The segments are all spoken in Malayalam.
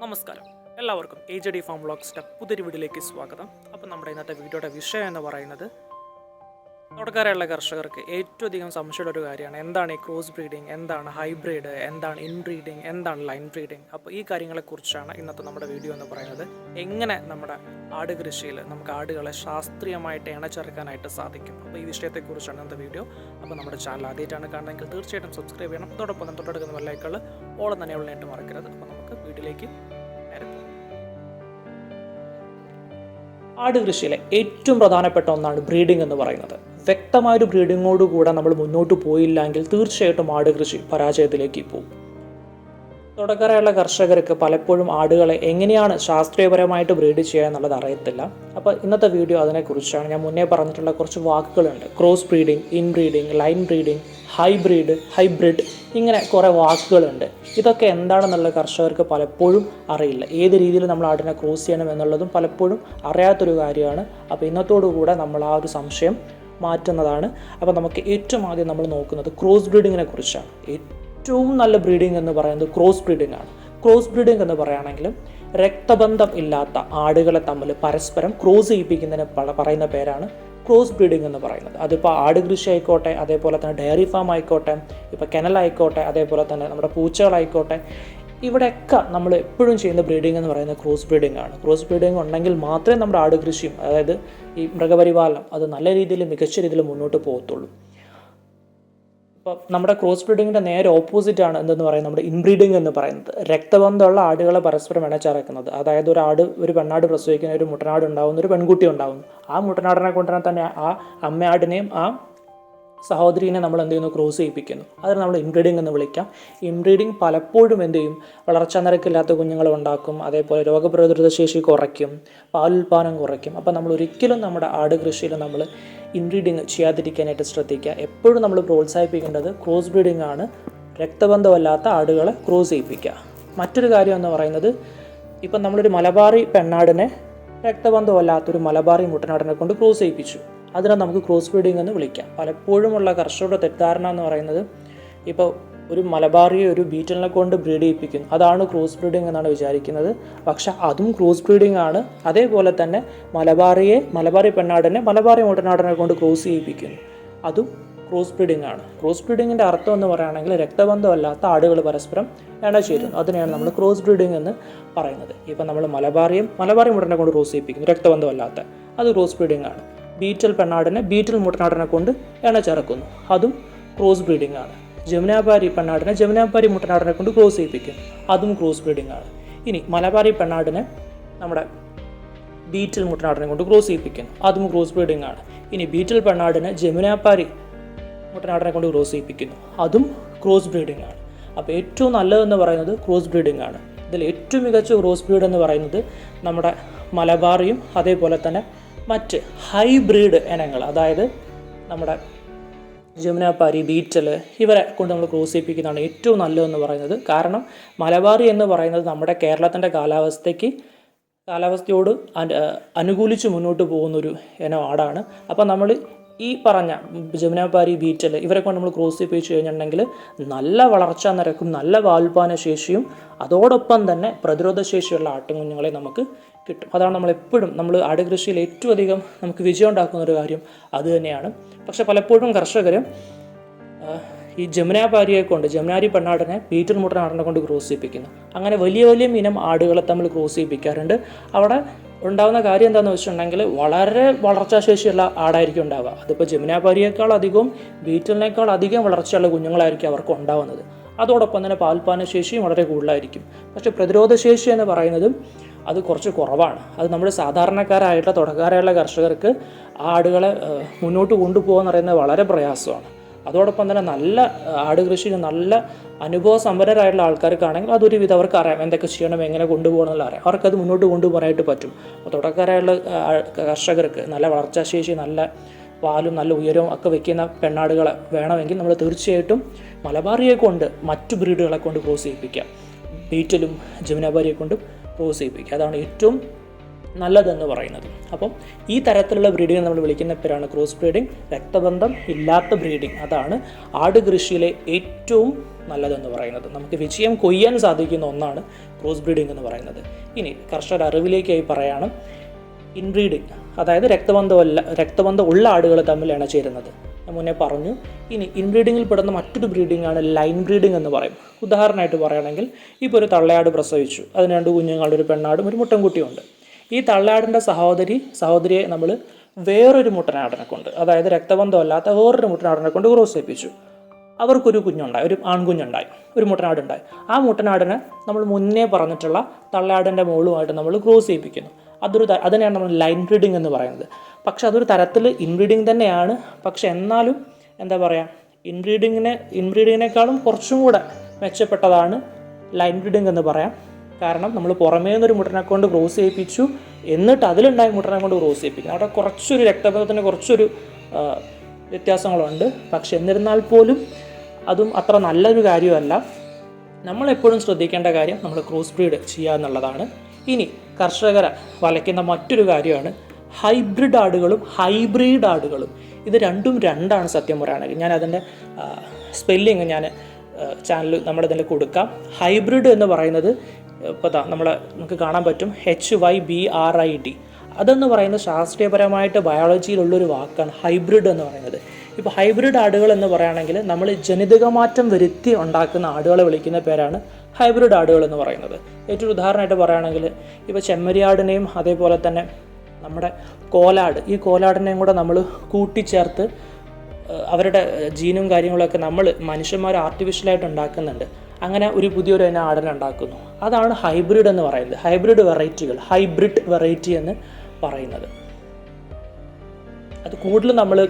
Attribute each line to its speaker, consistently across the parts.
Speaker 1: നമസ്കാരം. എല്ലാവർക്കും എ ജെ ഡി ഫാം വ്ളോഗ്സിന്റെ പുതിയൊരു വീഡിയോയിലേക്ക് സ്വാഗതം. അപ്പോൾ നമ്മുടെ ഇന്നത്തെ വീഡിയോയുടെ വിഷയം എന്ന് പറയുന്നത് തുടക്കാരെയുള്ള കർഷകർക്ക് ഏറ്റവും അധികം സംശയമുള്ള ഒരു കാര്യമാണ്. എന്താണ് ഈ ക്രോസ് ബ്രീഡിംഗ് എന്താണ് ഹൈബ്രിഡ് എന്താണ് ഇൻബ്രീഡിംഗ് എന്താണ് ലൈൻ ബ്രീഡിംഗ് അപ്പോൾ ഈ കാര്യങ്ങളെക്കുറിച്ചാണ് ഇന്നത്തെ നമ്മുടെ വീഡിയോ എന്ന് പറയുന്നത്. എങ്ങനെ നമ്മുടെ ആട് കൃഷിയിൽ നമുക്ക് ആടുകളെ ശാസ്ത്രീയമായിട്ട് ഇണച്ചേർക്കാനായിട്ട് സാധിക്കും? അപ്പോൾ ഈ വിഷയത്തെക്കുറിച്ചാണ് ഇന്നത്തെ വീഡിയോ. അപ്പോൾ നമ്മുടെ ചാനൽ ആദ്യമായിട്ടാണ് കാണുന്നതെങ്കിൽ തീർച്ചയായിട്ടും സബ്സ്ക്രൈബ് ചെയ്യണം. അതോടൊപ്പം തൊട്ടടുക്കുന്ന വെള്ളൈക്കൾ ഓളം തന്നെ ഉള്ളതായിട്ട് മറക്കരുത്. അപ്പോൾ നമുക്ക് വീഡിയോയിലേക്ക് ആട് കൃഷിയിലെ ഏറ്റവും പ്രധാനപ്പെട്ട ഒന്നാണ് ബ്രീഡിംഗ് എന്ന് പറയുന്നത്. വ്യക്തമായൊരു ബ്രീഡിങ്ങോടുകൂടെ നമ്മൾ മുന്നോട്ട് പോയില്ലെങ്കിൽ തീർച്ചയായിട്ടും ആട് കൃഷി പരാജയത്തിലേക്ക് പോകും. തുടക്കറായുള്ള കർഷകർക്ക് പലപ്പോഴും ആടുകളെ എങ്ങനെയാണ് ശാസ്ത്രീയപരമായിട്ട് ബ്രീഡ് ചെയ്യുക എന്നുള്ളത് അറിയത്തില്ല. അപ്പോൾ ഇന്നത്തെ വീഡിയോ അതിനെക്കുറിച്ചാണ്. ഞാൻ മുന്നേ പറഞ്ഞിട്ടുള്ള കുറച്ച് വാക്കുകളുണ്ട്. Cross breeding inbreeding line breeding hybrid hybrid ഇങ്ങനെ കുറേ വാക്കുകളുണ്ട്. ഇതൊക്കെ എന്താണെന്നുള്ള കർഷകർക്ക് പലപ്പോഴും അറിയില്ല. ഏത് രീതിയിൽ നമ്മൾ ആടിനെ ക്രോസ് ചെയ്യണം എന്നുള്ളതും പലപ്പോഴും അറിയാത്തൊരു കാര്യമാണ്. അപ്പോൾ ഇന്നത്തോടുകൂടെ നമ്മൾ ആ ഒരു സംശയം മാറ്റുന്നതാണ്. അപ്പോൾ നമുക്ക് ഏറ്റവും ആദ്യം നമ്മൾ നോക്കുന്നത് ക്രോസ് ബ്രീഡിങ്ങിനെ കുറിച്ചാണ്. ഏറ്റവും നല്ല ബ്രീഡിംഗ് എന്ന് പറയുന്നത് ക്രോസ് ബ്രീഡിംഗ് ആണ്. ക്രോസ് ബ്രീഡിംഗ് എന്ന് പറയുകയാണെങ്കിൽ രക്തബന്ധം ഇല്ലാത്ത ആടുകളെ തമ്മിൽ പരസ്പരം ക്രോസ് ചെയ്യിപ്പിക്കുന്നതിന് പറയുന്ന പേരാണ് ക്രോസ് ബ്രീഡിംഗ് എന്ന് പറയുന്നത്. അതിപ്പോൾ ആട് കൃഷി ആയിക്കോട്ടെ അതേപോലെ തന്നെ ഡയറി ഫാം ആയിക്കോട്ടെ ഇപ്പോൾ കെനൽ ആയിക്കോട്ടെ അതേപോലെ തന്നെ നമ്മുടെ പൂച്ചകളായിക്കോട്ടെ ഇവിടെയൊക്കെ നമ്മൾ എപ്പോഴും ചെയ്യുന്ന ബ്രീഡിംഗ് എന്ന് പറയുന്നത് ക്രോസ് ബ്രീഡിംഗ് ആണ്. ക്രോസ് ബ്രീഡിംഗ് ഉണ്ടെങ്കിൽ മാത്രമേ നമ്മുടെ ആട് കൃഷിയും അതായത് ഈ മൃഗപരിപാലനം അത് നല്ല രീതിയിൽ മികച്ച രീതിയിൽ മുന്നോട്ട് പോകത്തുള്ളൂ. ഇപ്പോൾ നമ്മുടെ ക്രോസ് ബ്രീഡിങ്ങിന്റെ നേരെ ഓപ്പോസിറ്റ് ആണ് എന്തെന്ന് പറയുന്നത്? നമ്മുടെ ഇൻബ്രീഡിംഗ് എന്ന് പറയുന്നത്. രക്തബന്ധമുള്ള ആടുകളെ പരസ്പരം ഇണച്ചേർക്കുന്നത് അതായത് ഒരു ആട് ഒരു പെണ്ണാട് പ്രസവിക്കുന്ന ഒരു മുട്ടനാട് ഉണ്ടാകുന്ന ഒരു പെൺകുട്ടി ഉണ്ടാവുന്നു. ആ മുട്ടനാടിനെ കൊണ്ടുവരാൻ തന്നെ ആ അമ്മയാടിനെയും ആ സഹോദരീനെ നമ്മൾ എന്ത് ചെയ്യുന്നു? ക്രോസ് ചെയ്യിപ്പിക്കുന്നു. അതിന് നമ്മൾ ഇൻബ്രീഡിംഗ് എന്ന് വിളിക്കാം. ഇൻബ്രീഡിംഗ് പലപ്പോഴും എന്ത് ചെയ്യും? വളർച്ചാ നിരക്കില്ലാത്ത കുഞ്ഞുങ്ങൾ ഉണ്ടാക്കും. അതേപോലെ രോഗപ്രതിരോധ ശേഷി കുറയ്ക്കും. പാലുൽപാദനം കുറയ്ക്കും. അപ്പോൾ നമ്മൾ ഒരിക്കലും നമ്മുടെ ആട് കൃഷിയിൽ നമ്മൾ ഇൻബ്രീഡിങ് ചെയ്യാതിരിക്കാനായിട്ട് ശ്രദ്ധിക്കുക. എപ്പോഴും നമ്മൾ പ്രോത്സാഹിപ്പിക്കേണ്ടത് ക്രോസ് ബ്രീഡിംഗ് ആണ്. രക്തബന്ധമല്ലാത്ത ആടുകളെ ക്രോസ് ചെയ്യിപ്പിക്കുക. മറ്റൊരു കാര്യം എന്ന് പറയുന്നത് ഇപ്പം നമ്മളൊരു മലബാറി പെണ്ണാടിനെ രക്തബന്ധമല്ലാത്തൊരു മലബാറി മുട്ടനാടിനെ കൊണ്ട് ക്രോസ് ചെയ്യിപ്പിച്ചു. അതിനെ നമുക്ക് ക്രോസ് ബ്രീഡിംഗ് എന്ന് വിളിക്കാം. പലപ്പോഴുമുള്ള കർഷകരുടെ തെറ്റിദ്ധാരണ എന്ന് പറയുന്നത് ഇപ്പോൾ ഒരു മലബാറിയെ ഒരു ബീറ്റലിനെ കൊണ്ട് ബ്രീഡ് ചെയ്യിപ്പിക്കുന്നു അതാണ് ക്രോസ് ബ്രീഡിംഗ് എന്നാണ് വിചാരിക്കുന്നത്. പക്ഷെ അതും ക്രോസ് ബ്രീഡിംഗ് ആണ്. അതേപോലെ തന്നെ മലബാറിയെ മലബാറി പെണ്ണാടിനെ മലബാറി മുട്ടനാടിനെ കൊണ്ട് ക്രോസ് ചെയ്യിപ്പിക്കുന്നു അതും ക്രോസ് ബ്രീഡിംഗ് ആണ്. ക്രോസ് ബ്രീഡിങ്ങിന്റെ അർത്ഥം എന്ന് പറയുകയാണെങ്കിൽ രക്തബന്ധമല്ലാത്ത ആടുകൾ പരസ്പരം ഇണചേരുന്നു അതിനെയാണ് നമ്മൾ ക്രോസ് ബ്രീഡിംഗ് എന്ന് പറയുന്നത്. ഇപ്പം നമ്മൾ മലബാറിയും മലബാറി മുട്ടനെ കൊണ്ട് ക്രോസ് ചെയ്യിപ്പിക്കുന്നു. രക്തബന്ധമല്ലാത്ത. അത് ക്രോസ് ബ്രീഡിംഗ് ആണ്. ബീറ്റൽ പെണ്ണാടിനെ ബീറ്റൽ മുട്ടനാടിനെ കൊണ്ട് ഇണ ചേർക്കുന്നു അതും ക്രോസ് ബ്രീഡിംഗ് ആണ്. ജമുനാപാരി പെണ്ണാടിനെ ജമുനാപാരി മുട്ടനാടിനെ കൊണ്ട് ക്രോസ് ചെയ്യിപ്പിക്കും. അതും ക്രോസ് ബ്രീഡിംഗ് ആണ്. ഇനി മലബാരി പെണ്ണാടിനെ നമ്മുടെ ബീറ്റൽ മുട്ടനാടിനെ കൊണ്ട് ക്രോസ് ചെയ്യിപ്പിക്കുന്നു. അതും ക്രോസ് ബ്രീഡിംഗ് ആണ്. ഇനി ബീറ്റൽ പെണ്ണാടിനെ ജമുനാപ്പാരി മുട്ടനാടിനെ കൊണ്ട് ക്രോസ് ചെയ്യിപ്പിക്കുന്നു. അതും ക്രോസ് ബ്രീഡിംഗ് ആണ്. അപ്പോൾ ഏറ്റവും നല്ലതെന്ന് പറയുന്നത് ക്രോസ് ബ്രീഡിംഗ് ആണ്. ഇതിൽ ഏറ്റവും മികച്ച ക്രോസ് ബ്രീഡ് എന്ന് പറയുന്നത് നമ്മുടെ മലബാറിയും അതേപോലെ തന്നെ മറ്റ് ഹൈബ്രിഡ് ഇനങ്ങൾ അതായത് നമ്മുടെ ജമുനാപ്പാരി ബീറ്റൽ ഇവരെ കൊണ്ട് നമ്മൾ ക്രോസ് ചെയ്യിപ്പിക്കുന്നതാണ് ഏറ്റവും നല്ലതെന്ന് പറയുന്നത്. കാരണം മലബാറി എന്ന് പറയുന്നത് നമ്മുടെ കേരളത്തിന്റെ കാലാവസ്ഥയ്ക്ക് കാലാവസ്ഥയോട് അനു- അനുകൂലിച്ച് മുന്നോട്ട് പോകുന്നൊരു ഇനം ആടാണ് അപ്പോൾ നമ്മൾ ഈ പറഞ്ഞ ജമുനാപാരി ബീറ്റൽ ഇവരെ കൊണ്ട് നമ്മൾ ക്രോസ് ചെയ്യിപ്പിച്ച് കഴിഞ്ഞിട്ടുണ്ടെങ്കിൽ നല്ല വളർച്ചാ നിരക്കും നല്ല വാൽപാന ശേഷിയും അതോടൊപ്പം തന്നെ പ്രതിരോധ ശേഷിയുള്ള ആട്ടുകുഞ്ഞുങ്ങളെ നമുക്ക് കിട്ടും. അതാണ് നമ്മൾ എപ്പോഴും നമ്മൾ ആടുകൃഷിയിൽ ഏറ്റവും അധികം നമുക്ക് വിജയം ഉണ്ടാക്കുന്ന ഒരു കാര്യം അത് തന്നെയാണ്. പക്ഷെ പലപ്പോഴും കർഷകർ ഈ ജമുനാപാരിയെ കൊണ്ട് ജമുനാരി പെണ്ണാടിനെ ബീറ്റൽ മുട്ടനാടിനെ കൊണ്ട് ക്രോസ് ചെയ്യിപ്പിക്കുന്നു അങ്ങനെ വലിയ വലിയ ഇനം ആടുകളെ തമ്മിൽ ക്രോസ് ചെയ്യിപ്പിക്കാറുണ്ട് അവിടെ ഉണ്ടാകുന്ന കാര്യം എന്താണെന്ന് വെച്ചിട്ടുണ്ടെങ്കിൽ വളരെ വളർച്ചാശേഷിയുള്ള ആടായിരിക്കും ഉണ്ടാവുക. അതിപ്പോൾ ജമുനാപാരിയേക്കാൾ അധികവും ബീറ്റലിനേക്കാൾ അധികം വളർച്ചയുള്ള കുഞ്ഞുങ്ങളായിരിക്കും അവർക്ക് ഉണ്ടാവുന്നത്. അതോടൊപ്പം തന്നെ പാൽപാന ശേഷിയും വളരെ കൂടുതലായിരിക്കും. പക്ഷേ പ്രതിരോധ ശേഷി എന്ന് പറയുന്നതും അത് കുറച്ച് കുറവാണ്. അത് നമ്മുടെ സാധാരണക്കാരായിട്ടുള്ള തുടക്കാരായുള്ള കർഷകർക്ക് ആടുകളെ മുന്നോട്ട് കൊണ്ടുപോകാൻ പറയുന്നത് വളരെ പ്രയാസമാണ്. അതോടൊപ്പം തന്നെ നല്ല ആട് കൃഷിയിൽ നല്ല അനുഭവ സമ്പന്നരായിട്ടുള്ള ആൾക്കാർക്കാണെങ്കിൽ അതൊരു വിധം അവർക്ക് അറിയാം. എന്തൊക്കെ ചെയ്യണം എങ്ങനെ കൊണ്ടുപോകണം എന്നുള്ള അറിയാം. അവർക്കത് മുന്നോട്ട് കൊണ്ടുപോകാനായിട്ട് പറ്റും. അപ്പോൾ തുടക്കക്കാരായുള്ള കർഷകർക്ക് നല്ല വളർച്ചാശേഷി നല്ല പാലും നല്ല ഉയരവും ഒക്കെ വെക്കുന്ന പെണ്ണാടുകളെ വേണമെങ്കിൽ നമ്മൾ തീർച്ചയായിട്ടും മലബാറിയെ കൊണ്ട് മറ്റു ബ്രീഡുകളെ കൊണ്ട് ക്രോസ് ചെയ്യിപ്പിക്കാം ബീറ്റലും ജമുനാബാരിയെ കൊണ്ടും ക്രോസ് ചെയ്യിപ്പിക്കുക. അതാണ് ഏറ്റവും നല്ലതെന്ന് പറയുന്നത്. അപ്പം ഈ തരത്തിലുള്ള ബ്രീഡിങ് നമ്മൾ വിളിക്കുന്ന പേരാണ് ക്രോസ് ബ്രീഡിംഗ് രക്തബന്ധം ഇല്ലാത്ത ബ്രീഡിംഗ്. അതാണ് ആട് കൃഷിയിലെ ഏറ്റവും നല്ലതെന്ന് പറയുന്നത്. നമുക്ക് വിജയം കൊയ്യാൻ സാധിക്കുന്ന ഒന്നാണ് ക്രോസ് ബ്രീഡിംഗ് എന്ന് പറയുന്നത്. ഇനി കർഷകർ അറിവിലേക്കായി പറയാണ് ഇൻബ്രീഡിങ് അതായത് രക്തബന്ധമല്ല രക്തബന്ധം ഉള്ള ആടുകൾ തമ്മിലാണ് ഇണചേരുന്നത് ഞാൻ മുന്നേ പറഞ്ഞു. ഇനി ഇൻബ്രീഡിങ്ങിൽ പെടുന്ന മറ്റൊരു ബ്രീഡിംഗ് ആണ് ലൈൻ ബ്രീഡിംഗ് എന്ന് പറയും. ഉദാഹരണമായിട്ട് പറയുകയാണെങ്കിൽ ഇപ്പോൾ ഒരു തള്ളയാട് പ്രസവിച്ചു. അതിന് രണ്ട് കുഞ്ഞുങ്ങളുടെ ഒരു പെണ്ണാടും ഒരു മുട്ടൻകുട്ടിയുണ്ട് ഈ തള്ളയാടിന്റെ സഹോദരി സഹോദരിയെ നമ്മൾ വേറൊരു മുട്ടനാടിനെ കൊണ്ട് അതായത് രക്തബന്ധമല്ലാത്ത വേറൊരു മുട്ടനാടിനെ കൊണ്ട് ക്രോസ് ചെയ്യിപ്പിച്ചു അവർക്കൊരു കുഞ്ഞുണ്ടായി ഒരു ആൺകുഞ്ഞുണ്ടായി ഒരു മുട്ടനാടുണ്ടായി. ആ മുട്ടനാടിനെ നമ്മൾ മുന്നേ പറഞ്ഞിട്ടുള്ള തള്ളയാടിന്റെ മുകളുമായിട്ട് നമ്മൾ ക്രോസ് ചെയ്യിപ്പിക്കുന്നു അതൊരു അതിനെയാണ് നമ്മൾ ലൈൻ ബ്രീഡിംഗ് എന്ന് പറയുന്നത്. പക്ഷെ അതൊരു തരത്തിൽ ഇൻബ്രീഡിങ് തന്നെയാണ്. പക്ഷെ എന്നാലും എന്താ പറയുക ഇൻബ്രീഡിങ്ങിനെ ഇൻബ്രീഡിങ്ങിനേക്കാളും കുറച്ചും കൂടെ മെച്ചപ്പെട്ടതാണ് ലൈൻ ബ്രീഡിംഗ് എന്ന് പറയാം. കാരണം നമ്മൾ പുറമേ നിന്നൊരു മുട്ടനെ കൊണ്ട് ക്രോസ് ചെയ്യിപ്പിച്ചു എന്നിട്ട് അതിലുണ്ടായ മുട്ടനെ കൊണ്ട് ക്രോസ് ചെയ്യിപ്പിക്കുന്നു അവിടെ കുറച്ചൊരു രക്തബന്ധത്തിന് കുറച്ചൊരു വ്യത്യാസങ്ങളുണ്ട്. പക്ഷെ എന്നിരുന്നാൽ പോലും അതും അത്ര നല്ലൊരു കാര്യമല്ല. നമ്മളെപ്പോഴും ശ്രദ്ധിക്കേണ്ട കാര്യം നമ്മൾ ക്രോസ് ബ്രീഡ് ചെയ്യുക എന്നുള്ളതാണ് ഇനി കർഷകരെ വലയ്ക്കുന്ന മറ്റൊരു കാര്യമാണ് ഹൈബ്രിഡ് ആടുകളും ഹൈബ്രിഡ് ആടുകളും. ഇത് രണ്ടും രണ്ടാണ് സത്യം പറയുകയാണെങ്കിൽ. ഞാൻ അതിന്റെ സ്പെല്ലിങ് ഞാൻ ചാനൽ നമ്മുടെ ഇതിൽ കൊടുക്കാം. ഹൈബ്രിഡ് എന്ന് പറയുന്നത് ഇപ്പോൾ നമ്മളെ നമുക്ക് കാണാൻ പറ്റും. H Y B R I D അതെന്ന് പറയുന്നത് ശാസ്ത്രീയപരമായിട്ട് ബയോളജിയിലുള്ളൊരു വാക്കാണ് ഹൈബ്രിഡ് എന്ന് പറയുന്നത്. ഇപ്പോൾ ഹൈബ്രിഡ് ആടുകൾ എന്ന് പറയുകയാണെങ്കിൽ നമ്മൾ ജനിതക മാറ്റം വരുത്തി ഉണ്ടാക്കുന്ന ആടുകളെ വിളിക്കുന്ന പേരാണ് ഹൈബ്രിഡ് ആടുകൾ എന്ന് പറയുന്നത്. ഏറ്റവും ഉദാഹരണമായിട്ട് പറയുകയാണെങ്കിൽ ഇപ്പോൾ ചെമ്മരിയാടിനെയും അതേപോലെ തന്നെ നമ്മുടെ കോലാട്. ഈ കോലാടിനെയും കൂടെ നമ്മൾ കൂട്ടിച്ചേർത്ത് അവരുടെ ജീനും കാര്യങ്ങളൊക്കെ നമ്മൾ മനുഷ്യന്മാർ ആർട്ടിഫിഷ്യലായിട്ട് ഉണ്ടാക്കുന്നുണ്ട്. അങ്ങനെ ഒരു പുതിയൊരു തന്നെ ആടിനെ ഉണ്ടാക്കുന്നു. അതാണ് ഹൈബ്രിഡ് എന്ന് പറയുന്നത്. ഹൈബ്രിഡ് വെറൈറ്റികൾ ഹൈബ്രിഡ് വെറൈറ്റി എന്ന് പറയുന്നത്. അത് കൂടുതലും നമ്മൾ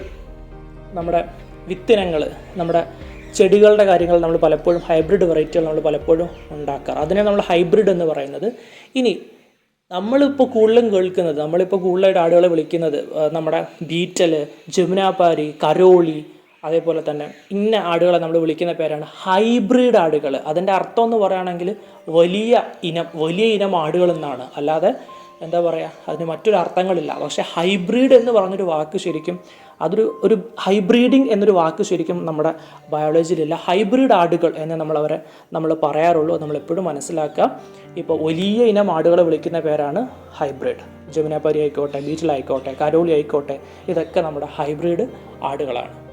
Speaker 1: നമ്മുടെ വിത്തിനങ്ങൾ നമ്മുടെ ചെടികളുടെ കാര്യങ്ങൾ നമ്മൾ പലപ്പോഴും ഹൈബ്രിഡ് വെറൈറ്റികൾ നമ്മൾ പലപ്പോഴും ഉണ്ടാക്കാറ്. അതിനെ നമ്മൾ ഹൈബ്രിഡ് എന്ന് പറയുന്നത്. ഇനി നമ്മളിപ്പോൾ കൂടുതലും കേൾക്കുന്നത് നമ്മളിപ്പോൾ കൂടുതലായിട്ട് ആടുകളെ വിളിക്കുന്നത് നമ്മുടെ ബീറ്റൽ ജമുനാപാരി കരോളി അതേപോലെ തന്നെ ഇന്ന ആടുകളെ നമ്മൾ വിളിക്കുന്ന പേരാണ് ഹൈബ്രിഡ് ആടുകൾ അതിന്റെ അർത്ഥം എന്ന് പറയുകയാണെങ്കിൽ വലിയ ഇനം വലിയ ഇനം ആടുകൾ എന്നാണ് അല്ലാതെ എന്താ പറയുക അതിന് മറ്റൊരു അർത്ഥങ്ങളില്ല. പക്ഷേ ഹൈബ്രിഡ് എന്ന് പറഞ്ഞൊരു വാക്ക് ശരിക്കും അതൊരു ഒരു ഹൈബ്രീഡിങ് എന്നൊരു വാക്ക് ശരിക്കും നമ്മുടെ ബയോളജിയിലില്ല ഹൈബ്രിഡ് ആടുകൾ എന്ന് നമ്മളവരെ നമ്മൾ പറയാറുള്ളൂ. നമ്മൾ എപ്പോഴും മനസ്സിലാക്കുക. ഇപ്പോൾ വലിയ ഇനം ആടുകളെ വിളിക്കുന്ന പേരാണ് ഹൈബ്രിഡ് ജമുനാപരി ആയിക്കോട്ടെ ബീച്ചിലായിക്കോട്ടെ കരോളി ആയിക്കോട്ടെ ഇതൊക്കെ നമ്മുടെ ഹൈബ്രിഡ് ആടുകളാണ്.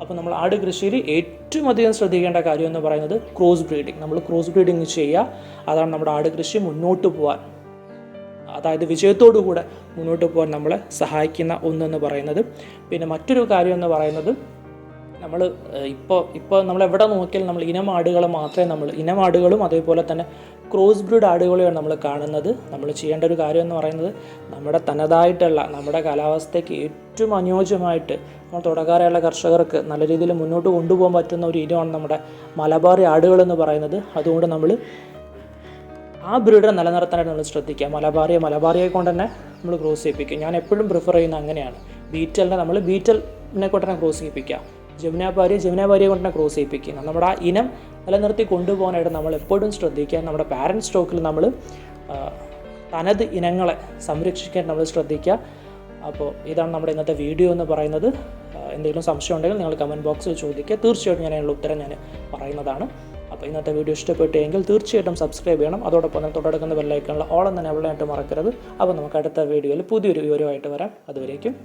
Speaker 1: അപ്പോൾ നമ്മൾ ആട് കൃഷിയിൽ ഏറ്റവും അധികം ശ്രദ്ധിക്കേണ്ട കാര്യം എന്ന് പറയുന്നത് ക്രോസ് ബ്രീഡിങ് നമ്മൾ ക്രോസ് ബ്രീഡിങ് ചെയ്യുക. അതാണ് നമ്മുടെ ആട് കൃഷി മുന്നോട്ട് പോകാൻ അതായത് വിജയത്തോടുകൂടെ മുന്നോട്ട് പോകാൻ നമ്മളെ സഹായിക്കുന്ന ഒന്നെന്ന് പറയുന്നത്. പിന്നെ മറ്റൊരു കാര്യം എന്ന് പറയുന്നത് നമ്മൾ ഇപ്പോൾ ഇപ്പോൾ നമ്മൾ എവിടെ നോക്കിയാലും നമ്മൾ ഇനം ആടുകളെ മാത്രമേ നമ്മൾ ഇനം ആടുകളും അതേപോലെ തന്നെ ക്രോസ് ബ്രീഡ് ആടുകളെയാണ് നമ്മൾ കാണുന്നത്. നമ്മൾ ചെയ്യേണ്ട ഒരു കാര്യം എന്ന് പറയുന്നത് നമ്മുടെ തനതായിട്ടുള്ള നമ്മുടെ കാലാവസ്ഥയ്ക്ക് ഏറ്റവും അനുയോജ്യമായിട്ട് നമ്മൾ തുടക്കാരെയുള്ള കർഷകർക്ക് നല്ല രീതിയിൽ മുന്നോട്ട് കൊണ്ടുപോകാൻ പറ്റുന്ന ഒരു ഇനമാണ് നമ്മുടെ മലബാറി ആടുകൾ എന്ന് പറയുന്നത്. അതുകൊണ്ട് നമ്മൾ ആ ബ്രീഡിനെ നിലനിർത്താനായിട്ട് നമ്മൾ ശ്രദ്ധിക്കുക. മലബാറിയെ മലബാറിയെ കൊണ്ട് തന്നെ നമ്മൾ ക്രോസ് ചെയ്യിപ്പിക്കും. ഞാൻ എപ്പോഴും പ്രിഫർ ചെയ്യുന്നത് അങ്ങനെയാണ്. ബീറ്റലിനെ നമ്മൾ ബീറ്റലിനെ കൊണ്ട് തന്നെ ക്രോസ് ചെയ്യിപ്പിക്കുക. ജമുനാപാരിയെ ജമുനാപാരിയെ കൊണ്ട് തന്നെ ക്രോസ് ചെയ്യിപ്പിക്കുക. നമ്മുടെ ആ ഇനം നിലനിർത്തി കൊണ്ടുപോകാനായിട്ട് നമ്മൾ എപ്പോഴും ശ്രദ്ധിക്കുക. നമ്മുടെ പാരന്റ് സ്റ്റോക്കിൽ നമ്മൾ തനത് ഇനങ്ങളെ സംരക്ഷിക്കാൻ നമ്മൾ ശ്രദ്ധിക്കുക. അപ്പോൾ ഇതാണ് നമ്മുടെ ഇന്നത്തെ വീഡിയോ എന്ന് പറയുന്നത്. എന്തെങ്കിലും സംശയം ഉണ്ടെങ്കിൽ നിങ്ങൾ കമന്റ് ബോക്സിൽ ചോദിക്കുക. തീർച്ചയായിട്ടും ഞാൻ അതിനുള്ള ഉത്തരം ഞാൻ പറയുന്നതാണ്. അപ്പോൾ ഇന്നത്തെ വീഡിയോ ഇഷ്ടപ്പെട്ടുവെങ്കിൽ തീർച്ചയായിട്ടും സബ്സ്ക്രൈബ് ചെയ്യണം. അതോടൊപ്പം തന്നെ തുടർക്കുന്ന ബെല്ലൈക്കണിൽ ഓളം തന്നെ അവളായിട്ട് മറക്കരുത്. അപ്പോൾ നമുക്ക് അടുത്ത വീഡിയോയിൽ പുതിയൊരു വിവരമായിട്ട് വരാം. അതുവരേക്കും